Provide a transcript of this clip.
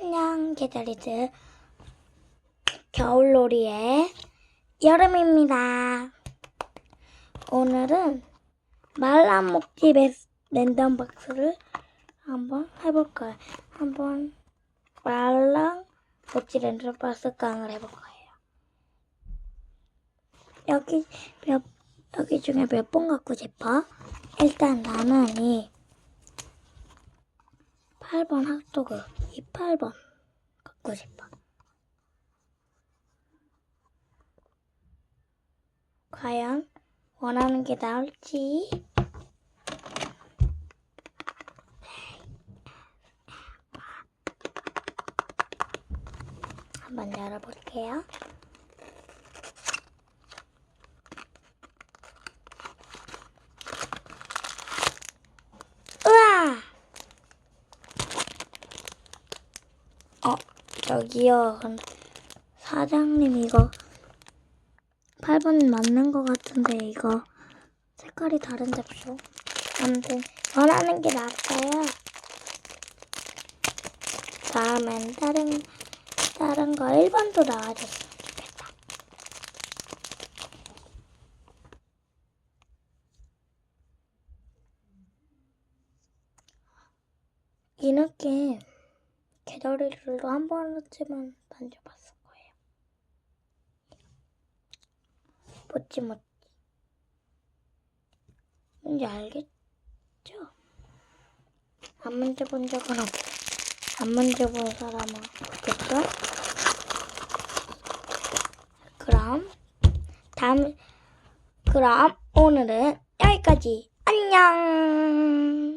안녕 개다리즈 겨울놀이의 여름입니다. 오늘은 말라먹기 베스- 랜덤 박스를 한번 해볼 거예요. 한번 말라먹기 랜덤 박스 강을 해볼 거예요. 여기 몇 여기 중에 몇 번 갖고 싶어? 일단 나는 이 8번 핫도그 이 8번 갖고 싶어. 과연 원하는 게 나올지. 한번 열어볼게요. 우와! 어, 저기요. 사장님 이거 8번 맞는 것 같은데 이거 색깔이 다른 잡쇼. 아무튼 원하는 게 나왔어요. 다음엔 다른 다른 거 1번도 나와줬으면. 이 느낌 개다리를 한 번쯤은 만져봤을 거예요. 멋지 멋지. 뭔지 알겠죠? 안 만져본 적은 없어요. 안 만져본 사람은 없겠죠? 그럼 다음 그럼 오늘은 여기까지 안녕.